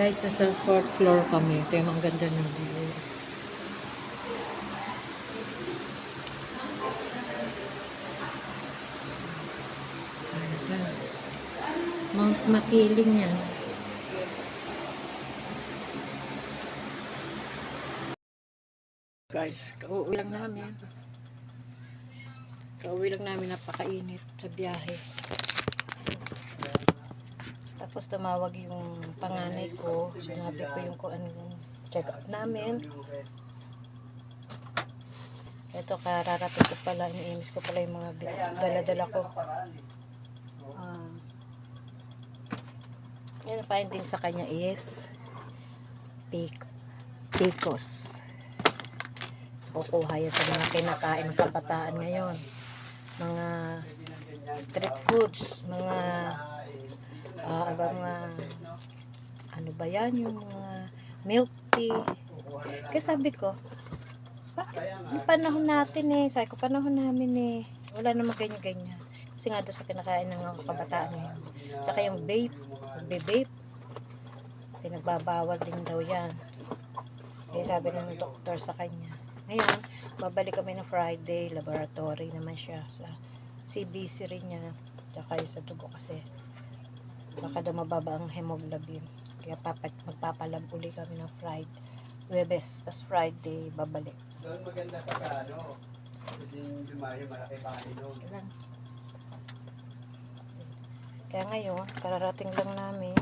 Guys, nasa fourth floor kami. Ito yung ang ganda ng view. Mount Makiling yan. Guys, kauwi lang namin. Kauwi lang namin napakainit sa biyahe. Tapos tumawag yung panganay ko. Sinabi ko yung kung anong check up namin. Ito, kararating ko pala. Iniimis ko pala yung mga dala-dala ko. Ah. yung finding sa kanya is pic picos. Kukuha yan sa mga kinakain ng kabataan ngayon. Mga street foods, mga ah mga ano ba yan yung mga milk tea. Kaya sabi ko yung panahon natin eh. Sabi ko panahon namin eh. Wala namang ganyan ganyan kasi nga doon sa kinakain ng kabataan ngayon tsaka yung vape vape pinagbabawal din daw yan. Kaya sabi ng doktor sa kanya ngayon babalik kami ng Friday laboratory naman siya sa CBC rin niya tsaka sa dugo kasi baka daw mababa ang hemoglobin. Kaya papat, magpapalab uli kami ng Friday. Webes, tas Friday, babalik. Doon maganda pagka ano, yung dumayo malaki pa doon. Kailan? Kaya ngayon, kararating lang namin.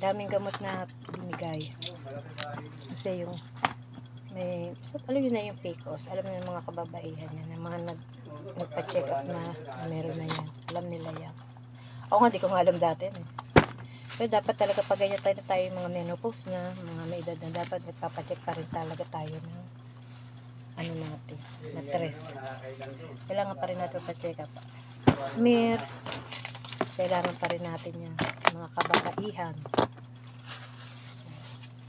Daming gamot na binigay. Kasi yung may, so, alam nyo na yung PCOS, alam nyo yung mga kababaihan yan, yung mga nag, nagpa-check up na, na meron na yan. Alam nila yan. Ako nga, di ko nga alam dati. Eh. Pero dapat talaga pag ganyan tayo na tayo yung mga menopause na, mga may edad na dapat nagpapacheck pa rin talaga tayo ng ano natin, na stress. Kailangan pa rin natin pa-check up. Smear, kailangan pa rin natin yan. Mga kababaihan.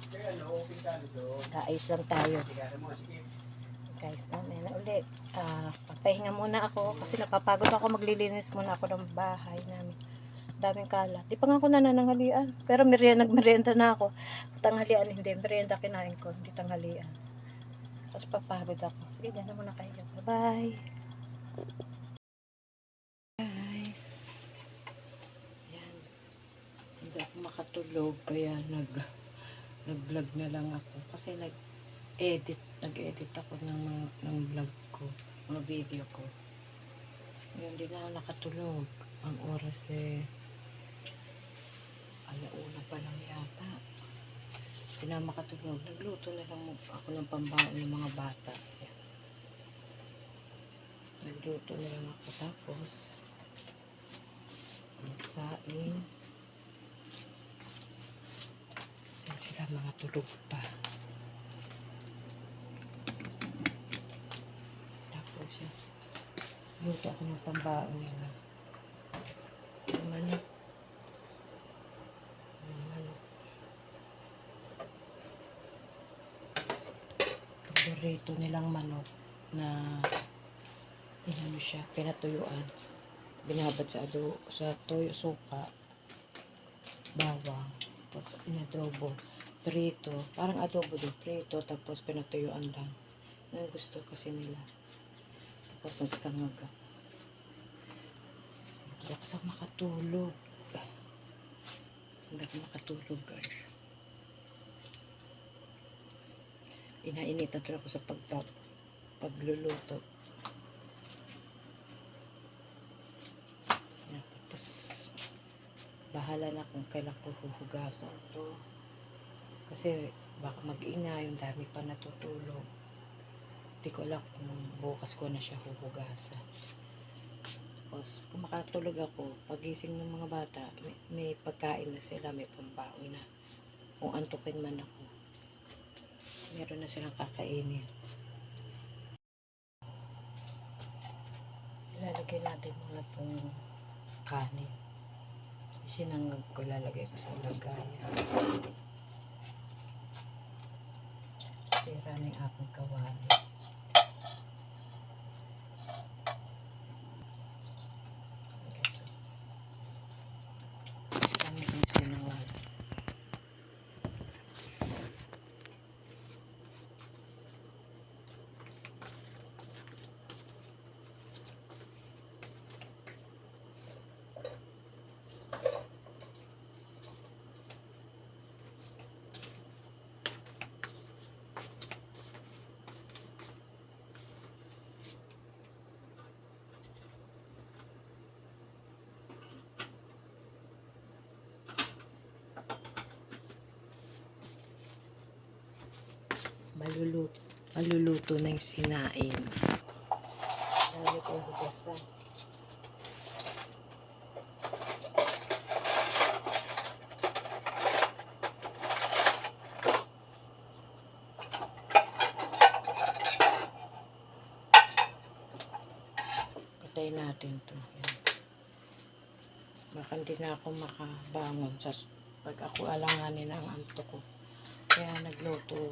Kaya open ka doon. Kaayos lang tayo. Guys, namin na ulit. Ah, pagpahinga muna ako kasi napapagod ako maglilinis muna ako ng bahay namin. Daming kalat. Di pa nga ako nanananghalian. Pero merienda, nagmerienda na ako. Tanghalian hindi. Merienda kinain ko. Hindi tanghalian. Tapos papagod ako. Sige, dyan na muna kayo. Bye-bye. Guys. Yan. Hindi ako makatulog. Kaya nag nag-vlog na lang ako. Kasi nag edit, nag-edit ako ng, ng vlog ko, mga video ko. Ngayon, hindi na ako nakatulog. Ang oras eh, alauna pa lang yata. Hindi na makatulog. Nagluto na lang ako ng pambaon ng mga bata. Yan. Nagluto na lang ako tapos nagsaing. Yan sila mga tulog pa. Tapos siya. Luto ako ng pambaon nila. Yung manok. Yung manok. Paborito nilang manok na inano siya, pinatuyuan. Binabad sa ado, sa toyo suka, bawang, tapos inadobo, prito, parang adobo do, prito, tapos pinatuyuan lang. Ang gusto kasi nila. Tapos nagsangag ako. Hindi ako sa makatulog. Hindi ako makatulog guys. Inainitan talaga ako sa pagpa, pagluluto. Yan, tapos bahala na kung kailan ko huhugasan to. Kasi baka mag-ingay, yung dami pa natutulog. Hindi ko alam kung bukas ko na siya huhugasan. Tapos, kung makatulog ako, pagising ng mga bata, may, may pagkain na sila, may pambaon na. Kung antukin man ako, meron na silang kakainin. Ilalagay natin muna itong kanin. Sinangag ko, lalagay ko sa lagayan. Sira na aking kawali. Okay, so. Kami kung sinangag. Maluluto, maluluto na yung sinain. Dami ko hugasan. Patay natin to. Yan. Baka hindi na ako makabangon sa pag ako alanganin ang anto ko. Kaya nagluto,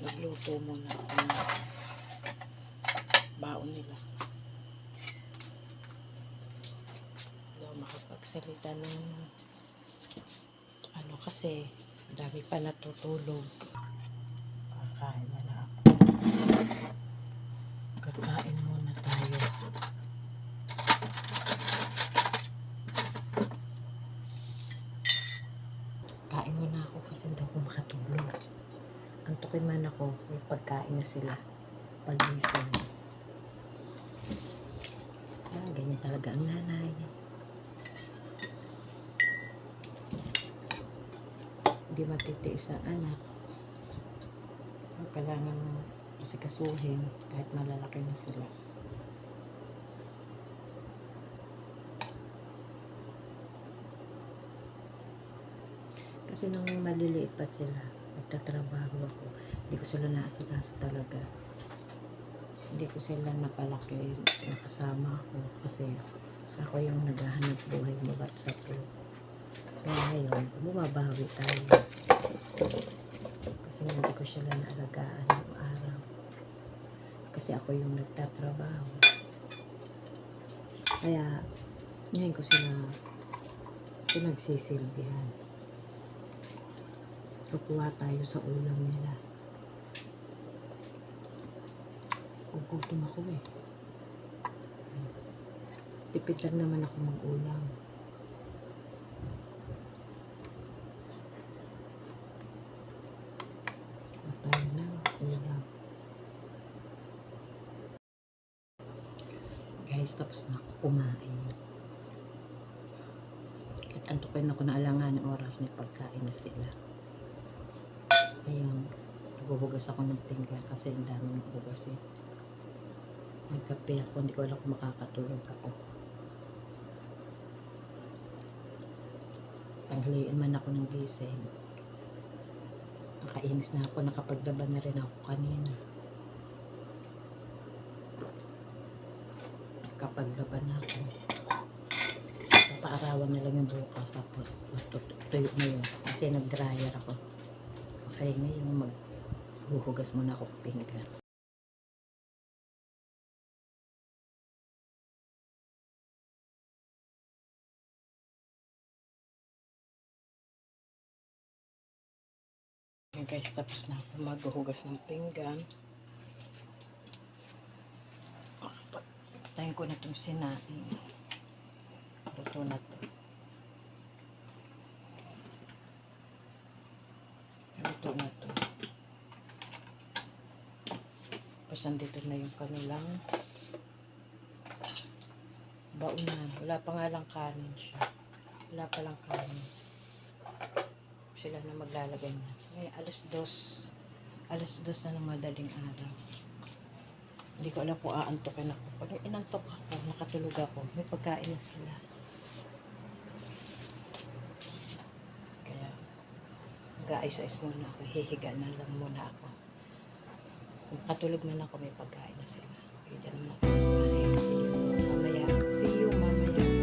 nagluto muna ako ng baon nila. Ako makapagsalita ng ano kasi dami pa natutulog. Kakain na lang ako. Kakain muna tayo. Ako kasi hindi ako makatulog. Antukin man ako, may pagkain na sila. Pagising. Ah, ganyan talaga ang nanay. Hindi matitiis ang anak. Kailangan asikasuhin kahit malalaki na sila. Kasi nung maliliit pa sila, nagtatrabaho ako. Hindi ko sila naasikaso talaga. Hindi ko sila napalaki, nakasama ako. Kasi ako yung naghahanap buhay mula sa pro. Kaya ngayon, bumabawi tayo. Kasi hindi ko sila naalagaan ng araw. Kasi ako yung nagtatrabaho. Kaya, ngayon ko sila pinagsisilbihan kukuha tayo sa ulam nila. Kukutom ako eh. Tipid lang naman ako mag-ulam. Matay na, ulam. Guys, tapos na ako kumain. At antukin ako na alangan ng oras may pagkain na sila. Ayun, naghuhugas ako ng pinggan kasi ang dami ng hugas eh. Nagkape ako, hindi ko alam kung makakatulog ako. Tanghaliin man ako ng gising. Nakainis na ako, nakapaglaban na rin ako kanina. Nakapaglaban na ako. Paarawan na lang yung bukas tapos matutuyo na yun kasi nag-dryer ako. Okay, ngayon maghuhugas muna ako ng pinggan. Okay guys, tapos na ako maghuhugas ng pinggan. Patayin ko na itong sinain. Luto na to. Luto na to. Tapos nandito na yung kanilang baunan. Wala pa nga lang kanin siya. Wala pa lang kanin. Sila na maglalagay na. Ngayon, alas dos. Alas dos na ng madaling araw. Hindi ko alam kung aantokin ako. Pag inantok ako, nakatulog ako, may pagkain na sila. Kaya, mag-aayos-ayos muna ako. Hihiga na lang muna ako. Kung katulog man ako, may pagkain na sila. Kaya dyan naman ako. Mamaya, see you mamaya.